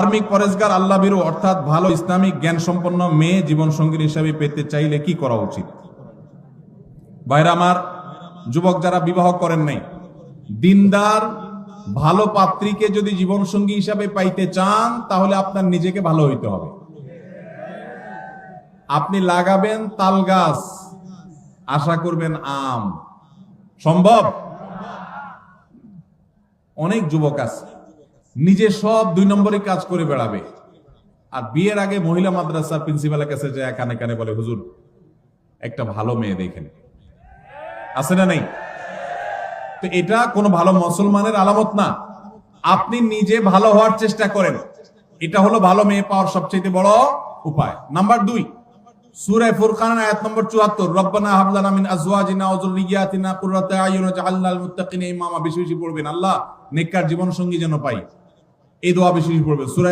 ধার্মিক পরেশগার আল্লাহ বিরু, অর্থাৎ ভালো ইসলামিক জ্ঞান সম্পন্ন মেয়ে জীবন সঙ্গীর হিসাবে পেতে চাইলে কি করা উচিত? ভাইরা আমার, যুবক যারা বিবাহ করেন নাই, দিনদার ভালো পাত্রীকে যদি জীবন সঙ্গী হিসাবে পাইতে চান, তাহলে আপনার নিজেকে ভালো হইতে হবে। আপনি লাগাবেন তাল গাছ, আশা করবেন আম। সম্ভব? অনেক যুবক আছে। নিজে সব দুই নম্বরই কাজ করে বেড়াবে। আর বিয়ের আগে মহিলা মাদ্রাসার প্রিন্সিপালের কাছে যায় কানে কানে বলে, হুজুর, একটা ভালো মেয়ে দেখেন। আছে না নেই? তো এটা কোনো ভালো মুসলমানের আলামত না। আপনি নিজে ভালো হওয়ার চেষ্টা করেন। এটা হলো ভালো মেয়ে পাওয়ার সবচেয়ে বড় উপায়। নাম্বার দুই, সূরা ফুরকান আয়াত নম্বর 74 রব্বানা হাব লানা মিন আজওয়াজিনা ওয়া যুররিয়াতিনা কুররাতা আয়ুন লিল মুত্তাকিনা ইমামা। বেশি বেশি পড়বেন। আল্লাহ নেককার জীবন সঙ্গী যেন পাই। এই দোয়া বেশি বেশি পড়বেন সূরা